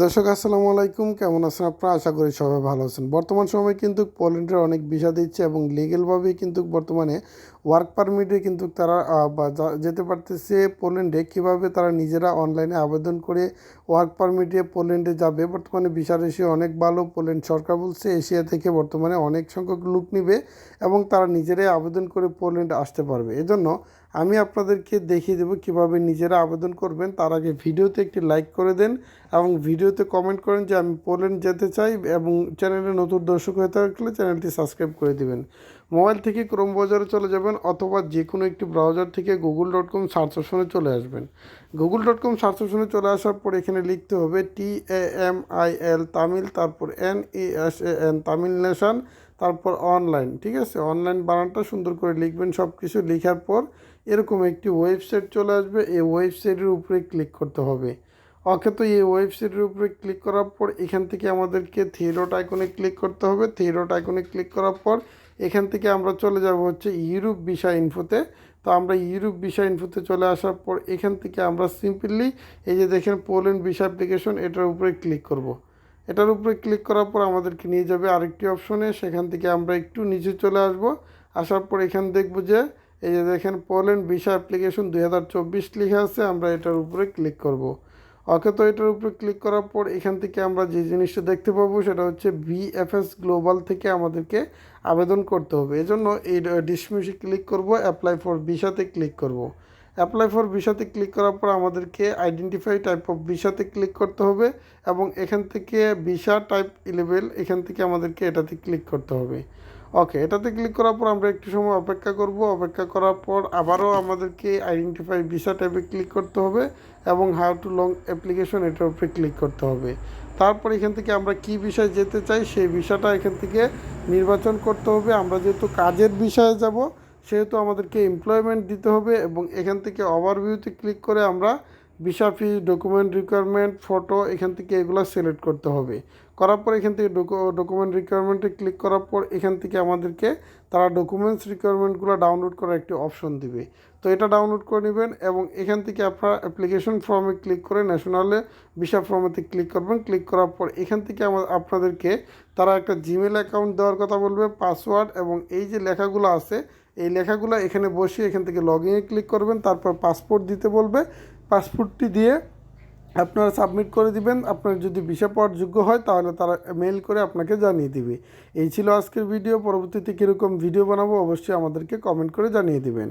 দর্শক, আসসালামু আলাইকুম। কেমন আছেন আপনারা? আশা করি সবাই ভালো আছেন। বর্তমান সময়ে কিন্তু পোল্যান্ডের অনেক ভিসা দিচ্ছে এবং লিগেলভাবেই কিন্তু বর্তমানে ওয়ার্ক পারমিটে কিন্তু তারা যেতে পারতেছে পোল্যান্ডে কীভাবে তারা নিজেরা অনলাইনে আবেদন করে ওয়ার্ক পারমিটে পোল্যান্ডে যাবে? বর্তমানে ভিসা রেশিও অনেক ভালো। পোল্যান্ড সরকার বলছে, এশিয়া থেকে বর্তমানে অনেক সংখ্যক লোক নিবে এবং তারা নিজেরাই আবেদন করে পোল্যান্ড আসতে পারবে। এজন্য আমি আপনাদেরকে দেখিয়ে দেবো কীভাবে নিজেরা আবেদন করবেন। তার আগে ভিডিওতে একটি লাইক করে দেন এবং ভিডিওতে কমেন্ট করেন যে আমি পোল্যান্ড যেতে চাই এবং চ্যানেলে নতুন দর্শক হয়ে থাকলে চ্যানেলটি সাবস্ক্রাইব করে দিবেন। মোবাইল থেকে ক্রোম ব্রাউজারে চলে যাবেন অথবা যে কোনো একটি ব্রাউজার থেকে গুগল ডট কম সার্চ অপশনে চলে আসবেন। গুগল ডট কম সার্চ অপশনে চলে আসার পর এখানে লিখতে হবে T A M I L Tamil, তারপর N E S A N Tamil nation, তারপর অনলাইন ঠিক আছে? অনলাইন বানানটা সুন্দর করে লিখবেন সব কিছু লেখার পর এরকম একটি ওয়েবসাইট চলে আসবে। এই ওয়েবসাইটের উপরে ক্লিক করতে হবে। ওকে তো এই ওয়েবসাইটের উপরে ক্লিক করার পর এখান থেকে আমাদেরকে থিয়েরোট আইকনে ক্লিক করতে হবে। থিয়েরোট আইকনে ক্লিক করার পর এখান থেকে আমরা চলে যাব হচ্ছে ইউরোপ ভিসা ইনফোতে তো আমরা ইউরোপ ভিসা ইনফোতে চলে আসার পর এখান থেকে আমরা সিম্পলি এই যে দেখেন পোল্যান্ড ভিসা অ্যাপ্লিকেশন এটার উপরে ক্লিক করব। এটার উপরে ক্লিক করার পর আমাদেরকে নিয়ে যাবে আরেকটি অপশনে সেখান থেকে আমরা একটু নিচে চলে আসব। আসার পর এখানে দেখব যে এই যে দেখেন পোল্যান্ড ভিসা অ্যাপ্লিকেশন দুই হাজার চব্বিশ লিখে আছে। আমরা এটার উপরে ক্লিক করব। ওকে তো এটার উপরে ক্লিক করার পর এখান থেকে আমরা যে জিনিসটা দেখতে পাবো সেটা হচ্ছে ভিএফএস গ্লোবাল থেকে আমাদেরকে আবেদন করতে হবে। এজন্য এই ডিসমিসে ক্লিক করব অ্যাপ্লাই ফর ভিসাতে ক্লিক করব। অ্যাপ্লাই ফর ভিসাতে ক্লিক করার পর আমাদেরকে আইডেন্টিফাই টাইপ অফ ভিসাতে ক্লিক করতে হবে এবং এখান থেকে ভিসা টাইপ ইলেভেল এখান থেকে আমাদেরকে এটাতে ক্লিক করতে হবে। ওকে এটাতে ক্লিক করার পর আমরা একটু সময় অপেক্ষা করব। অপেক্ষা করার পর আবারও আমাদেরকে আইডেন্টিফাই ভিসা টাইপে ক্লিক করতে হবে এবং হাউ টু লং অ্যাপ্লিকেশন এটার উপরে ক্লিক করতে হবে। তারপর এখান থেকে আমরা কি বিষয়ে যেতে চাই, সেই বিষয়টা এখান থেকে নির্বাচন করতে হবে। আমরা যেহেতু কাজের বিষয়ে যাব, সেহেতু আমাদেরকে এমপ্লয়মেন্ট দিতে হবে এবং এখান থেকে ওভারভিউতে ক্লিক করে আমরা visa fee document requirement photo এখান থেকে এগুলো সিলেক্ট করতে হবে। করার পর এখান থেকে ডকুমেন্ট রিকোয়ারমেন্টে ক্লিক করার পর এখান থেকে আমাদেরকে তারা ডকুমেন্টস রিকোয়ারমেন্টগুলো ডাউনলোড করার একটি অপশন দিবে। তো এটা ডাউনলোড করে নেবেন এবং এখান থেকে আপনারা অ্যাপ্লিকেশন ফর্মে ক্লিক করে ন্যাশনালে ভিসা ফর্মেতে ক্লিক করবেন। ক্লিক করার পর এখান থেকে আমার আপনাদেরকে তারা একটা জিমেল অ্যাকাউন্ট দেওয়ার কথা বলবে পাসওয়ার্ড এবং এই যে লেখাগুলো আছে, এই লেখাগুলো এখানে বসিয়ে এখান থেকে লগ ইনে ক্লিক করবেন। তারপর পাসপোর্ট দিতে বলবে। পাসপোর্টটি দিয়ে আপনারা সাবমিট করে দিবেন। আপনার যদি ভিসা পাওয়ার যোগ্য হয়, তাহলে তারা মেইল করে আপনাকে জানিয়ে দিবে। এই ছিল আজকের ভিডিও পরবর্তীতে কীরকম ভিডিও বানাবো, অবশ্যই আমাদেরকে কমেন্ট করে জানিয়ে দিবেন।